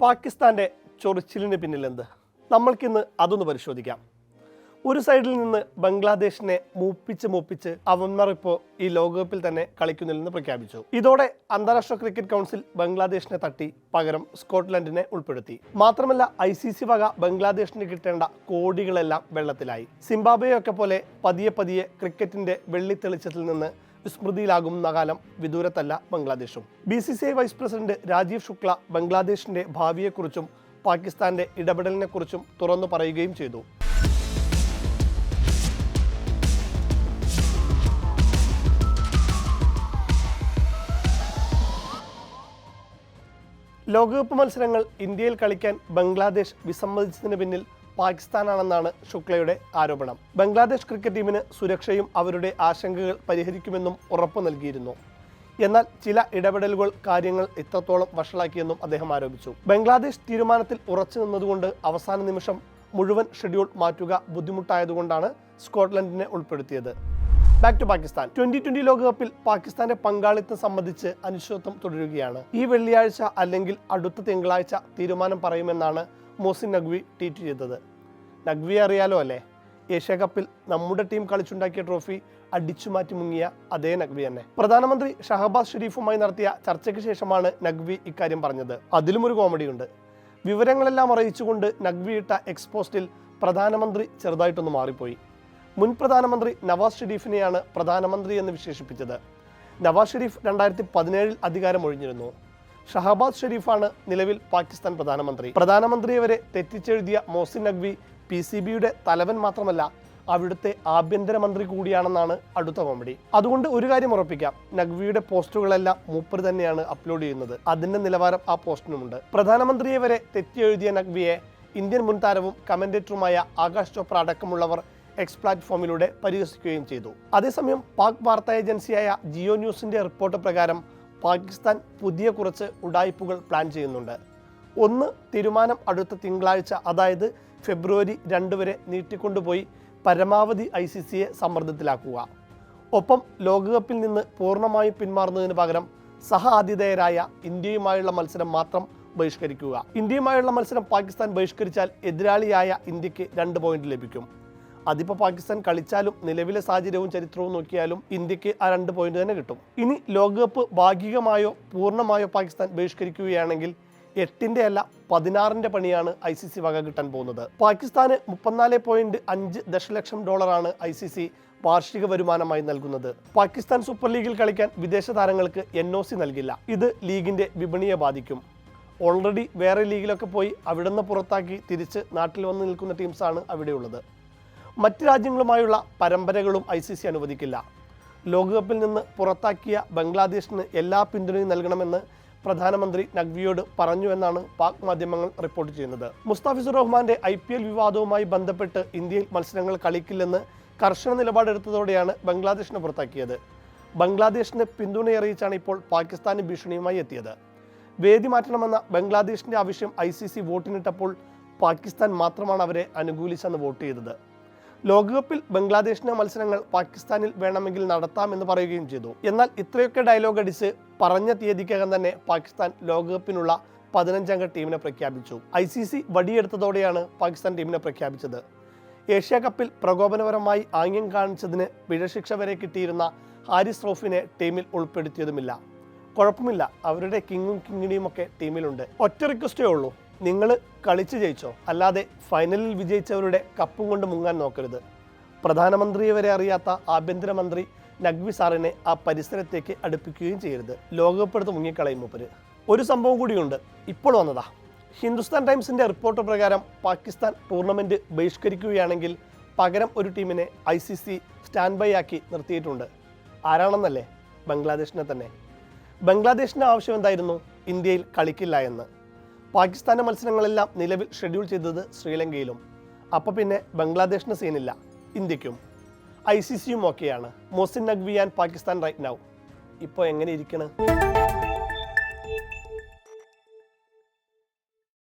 പാകിസ്ഥാന്റെ ചൊറിച്ചിലിന് പിന്നിലെന്ത്? നമ്മൾക്കിന്ന് അതൊന്ന് പരിശോധിക്കാം. ഒരു സൈഡിൽ നിന്ന് ബംഗ്ലാദേശിനെ മൂപ്പിച്ച് മൂപ്പിച്ച് അവന്മാർ ഈ ലോകകപ്പിൽ തന്നെ കളിക്കുന്നില്ലെന്ന് പ്രഖ്യാപിച്ചു. ഇതോടെ അന്താരാഷ്ട്ര ക്രിക്കറ്റ് കൗൺസിൽ ബംഗ്ലാദേശിനെ തട്ടി പകരം സ്കോട്ട്ലൻഡിനെ ഉൾപ്പെടുത്തി. മാത്രമല്ല ഐ സി സി വക ബംഗ്ലാദേശിന് കിട്ടേണ്ട കോടികളെല്ലാം വെള്ളത്തിലായി. സിംബാബ്വെയൊക്കെ പോലെ പതിയെ പതിയെ ക്രിക്കറ്റിന്റെ വെള്ളിത്തെളിച്ചത്തിൽ നിന്ന് വിസ്മൃതിയിലാകുന്ന കാലം വിദൂരത്തല്ല ബംഗ്ലാദേശും. B C C I vice president Rajeev Shukla ബംഗ്ലാദേശിന്റെ ഭാവിയെക്കുറിച്ചും പാകിസ്ഥാന്റെ ഇടപെടലിനെക്കുറിച്ചും തുറന്നു പറയുകയും ചെയ്തു. ലോകകപ്പ് മത്സരങ്ങൾ ഇന്ത്യയിൽ കളിക്കാൻ ബംഗ്ലാദേശ് വിസമ്മതിച്ചതിന് പിന്നിൽ പാകിസ്ഥാനാണെന്നാണ് ശുക്ലയുടെ ആരോപണം. ബംഗ്ലാദേശ് ക്രിക്കറ്റ് ടീമിന് സുരക്ഷയും അവരുടെ ആശങ്കകൾ പരിഹരിക്കുമെന്നും ഉറപ്പു നൽകിയിരുന്നു. എന്നാൽ ചില ഇടപെടലുകൾ കാര്യങ്ങൾ ഇത്രത്തോളം വഷളാക്കിയെന്നും അദ്ദേഹം ആരോപിച്ചു. ബംഗ്ലാദേശ് തീരുമാനത്തിൽ ഉറച്ചു നിന്നതുകൊണ്ട് അവസാന നിമിഷം മുഴുവൻ ഷെഡ്യൂൾ മാറ്റുക ബുദ്ധിമുട്ടായതുകൊണ്ടാണ് സ്കോട്ട്ലൻഡിനെ ഉൾപ്പെടുത്തിയത്. Back to Pakistan. Twenty twenty ലോകകപ്പിൽ പാകിസ്ഥാന്റെ പങ്കാളിത്തം സംബന്ധിച്ച് അനിശ്ചിതത്വം തുടരുകയാണ്. ഈ വെള്ളിയാഴ്ച അല്ലെങ്കിൽ അടുത്ത തിങ്കളാഴ്ച തീരുമാനം പറയുമെന്നാണ് മോസിൻ നഖ്വി ട്വീറ്റ് ചെയ്തത്. നഖ്വിയെ അറിയാലോ അല്ലേ? ഏഷ്യ കപ്പിൽ നമ്മുടെ ടീം കളിച്ചുണ്ടാക്കിയ ട്രോഫി അടിച്ചു മാറ്റി മുങ്ങിയ അതേ നഗ്വി തന്നെ. പ്രധാനമന്ത്രി ഷഹബാസ് ഷെരീഫുമായി നടത്തിയ ചർച്ചയ്ക്ക് ശേഷമാണ് നഖ്വി ഇക്കാര്യം പറഞ്ഞത്. അതിലും ഒരു കോമഡി ഉണ്ട് വിവരങ്ങളെല്ലാം അറിയിച്ചുകൊണ്ട് നഗ്വി ഇട്ട എക്സ്പോസ്റ്റിൽ പ്രധാനമന്ത്രി ചെറുതായിട്ടൊന്ന് മാറിപ്പോയി. മുൻ പ്രധാനമന്ത്രി നവാസ് ഷെരീഫിനെയാണ് പ്രധാനമന്ത്രി എന്ന് വിശേഷിപ്പിച്ചത്. നവാസ് ഷെരീഫ് രണ്ടായിരത്തി പതിനേഴിൽ അധികാരം ഒഴിഞ്ഞിരുന്നു ഷഹബാസ് ഷെരീഫാണ് നിലവിൽ പാകിസ്ഥാൻ പ്രധാനമന്ത്രി. പ്രധാനമന്ത്രിയെ വരെ തെറ്റിച്ചെഴുതിയ മോസിൻ നഖ്വി പി സി ബിയുടെ തലവൻ മാത്രമല്ല അവിടുത്തെ ആഭ്യന്തരമന്ത്രി കൂടിയാണെന്നാണ് അടുത്ത കോമഡി. അതുകൊണ്ട് ഒരു കാര്യം ഉറപ്പിക്കാം. നഖ്വിയുടെ പോസ്റ്റുകളെല്ലാം മൂപ്പർ തന്നെയാണ് അപ്ലോഡ് ചെയ്യുന്നത്. അതിന്റെ നിലവാരം ആ പോസ്റ്റിനുമുണ്ട്. പ്രധാനമന്ത്രിയെ വരെ തെറ്റി എഴുതിയ നഖ്വിയെ ഇന്ത്യൻ മുൻ താരവും കമന്റേറ്ററുമായ ആകാശ് ചോപ്ര അടക്കമുള്ളവർ എക്സ് പ്ലാറ്റ്ഫോമിലൂടെ പരിഹസിക്കുകയും ചെയ്തു. അതേസമയം പാക് വാർത്താ ഏജൻസിയായ ജിയോ ന്യൂസിന്റെ റിപ്പോർട്ട് പ്രകാരം പാകിസ്ഥാൻ പുതിയ കുറച്ച് ഉടായ്പകൾ പ്ലാൻ ചെയ്യുന്നുണ്ട്. ഒന്ന് തീരുമാനം അടുത്ത തിങ്കളാഴ്ച അതായത് ഫെബ്രുവരി രണ്ട് വരെ നീട്ടിക്കൊണ്ടുപോയി പരമാവധി ഐ സി സിയെ സമ്മർദ്ദത്തിലാക്കുക. ഒപ്പം ലോകകപ്പിൽ നിന്ന് പൂർണമായും പിന്മാറുന്നതിന് പകരം സഹ ആതിഥേയരായ ഇന്ത്യയുമായുള്ള മത്സരം മാത്രം ബഹിഷ്കരിക്കുക. ഇന്ത്യയുമായുള്ള മത്സരം പാകിസ്ഥാൻ ബഹിഷ്കരിച്ചാൽ എതിരാളിയായ ഇന്ത്യയ്ക്ക് രണ്ട് പോയിന്റ് ലഭിക്കും. അതിപ്പോൾ പാകിസ്ഥാൻ കളിച്ചാലും നിലവിലെ സാഹചര്യവും ചരിത്രവും നോക്കിയാലും ഇന്ത്യയ്ക്ക് ആ രണ്ട് പോയിന്റ് തന്നെ കിട്ടും. ഇനി ലോകകപ്പ് ഭാഗികമായോ പൂർണമായോ പാകിസ്ഥാൻ ബഹിഷ്കരിക്കുകയാണെങ്കിൽ എട്ടിന്റെ അല്ല പതിനാറിന്റെ പണിയാണ് ഐ സി സി വക കിട്ടാൻ പോകുന്നത്. പാകിസ്ഥാന് മുപ്പത്തിനാല് പോയിന്റ് അഞ്ച് ദശലക്ഷം ഡോളറാണ് ഐ സി സി വാർഷിക വരുമാനമായി നൽകുന്നത്. പാകിസ്ഥാൻ സൂപ്പർ ലീഗിൽ കളിക്കാൻ വിദേശ താരങ്ങൾക്ക് എൻ ഒ സി നൽകില്ല. ഇത് ലീഗിന്റെ വിപണിയെ ബാധിക്കും. ഓൾറെഡി വേറെ ലീഗിലൊക്കെ പോയി അവിടെ നിന്ന് പുറത്താക്കി തിരിച്ച് നാട്ടിൽ വന്ന് നിൽക്കുന്ന ടീംസാണ് അവിടെയുള്ളത്. മറ്റ് രാജ്യങ്ങളുമായുള്ള പരമ്പരകളും ഐ സി സി അനുവദിക്കില്ല. ലോകകപ്പിൽ നിന്ന് പുറത്താക്കിയ ബംഗ്ലാദേശിന് എല്ലാ പിന്തുണയും നൽകണമെന്ന് പ്രധാനമന്ത്രി നഖ്വിയോട് പറഞ്ഞുവെന്നാണ് പാക് മാധ്യമങ്ങൾ റിപ്പോർട്ട് ചെയ്യുന്നത്. മുസ്താഫിസുർ റഹ്മാന്റെ ഐ പി എൽ വിവാദവുമായി ബന്ധപ്പെട്ട് ഇന്ത്യയിൽ മത്സരങ്ങൾ കളിക്കില്ലെന്ന് കർശന നിലപാടെടുത്തതോടെയാണ് ബംഗ്ലാദേശിനെ പുറത്താക്കിയത്. ബംഗ്ലാദേശിന് പിന്തുണയറിയിച്ചാണ് ഇപ്പോൾ പാകിസ്ഥാന് ഭീഷണിയുമായി എത്തിയത്. വേദി മാറ്റണമെന്ന ബംഗ്ലാദേശിന്റെ ആവശ്യം ഐ സി സി വോട്ടിനിട്ടപ്പോൾ പാകിസ്ഥാൻ മാത്രമാണ് അവരെ അനുകൂലിച്ചെന്ന് വോട്ട് ചെയ്തത്. ലോകകപ്പിൽ ബംഗ്ലാദേശിന്റെ മത്സരങ്ങൾ പാകിസ്ഥാനിൽ വേണമെങ്കിൽ നടത്താമെന്ന് പറയുകയും ചെയ്തു. എന്നാൽ ഇത്രയൊക്കെ ഡയലോഗ് അടിച്ച് പറഞ്ഞ തീയതിക്കകം തന്നെ പാകിസ്ഥാൻ ലോകകപ്പിനുള്ള പതിനഞ്ചംഗ ടീമിനെ പ്രഖ്യാപിച്ചു. ഐ സി സി വടിയെടുത്തതോടെയാണ് പാകിസ്ഥാൻ ടീമിനെ പ്രഖ്യാപിച്ചത്. ഏഷ്യ കപ്പിൽ പ്രകോപനപരമായി ആംഗ്യം കാണിച്ചതിന് പിഴശിക്ഷ വരെ കിട്ടിയിരുന്ന ഹാരിസ് റോഫിനെ ടീമിൽ ഉൾപ്പെടുത്തിയതുമില്ല. കുഴപ്പമില്ല അവരുടെ കിങ്ങും കിങ്ങിണിയും ഒക്കെ ടീമിലുണ്ട്. ഒറ്റ റിക്വസ്റ്റേ ഉള്ളൂ. നിങ്ങൾ കളിച്ച് ജയിച്ചോ? അല്ലാതെ ഫൈനലിൽ വിജയിച്ചവരുടെ കപ്പും കൊണ്ട് മുങ്ങാൻ നോക്കരുത്. പ്രധാനമന്ത്രിയെ വരെ അറിയാത്ത ആഭ്യന്തരമന്ത്രി നഖ്വി സാറിനെ ആ പരിസരത്തേക്ക് അടുപ്പിക്കുകയും ചെയ്യരുത്. ലോകകപ്പെടുത്ത് മുങ്ങിക്കളയും മൂപ്പര്. ഒരു സംഭവം കൂടിയുണ്ട്. ഇപ്പോൾ വന്നതാ. ഹിന്ദുസ്ഥാൻ ടൈംസിന്റെ റിപ്പോർട്ട് പ്രകാരം പാകിസ്ഥാൻ ടൂർണമെന്റ് ബഹിഷ്കരിക്കുകയാണെങ്കിൽ പകരം ഒരു ടീമിനെ I C C stand by ആക്കി നിർത്തിയിട്ടുണ്ട്. ആരാണെന്നല്ലേ? ബംഗ്ലാദേശിനെ തന്നെ. ബംഗ്ലാദേശിന്റെ ആവശ്യം എന്തായിരുന്നു? ഇന്ത്യയിൽ കളിക്കില്ല എന്ന്. പാകിസ്ഥാന്റെ മത്സരങ്ങളെല്ലാം നിലവിൽ ഷെഡ്യൂൾ ചെയ്തത് ശ്രീലങ്കയിലും. അപ്പോൾ പിന്നെ ബംഗ്ലാദേശിന് സീനില്ല ഇന്ത്യക്കും. ഐ സി സിയും ഓക്കെയാണ് Mohsin Naqvi and Pakistan right now ഇപ്പോൾ എങ്ങനെ ഇരിക്കണ്?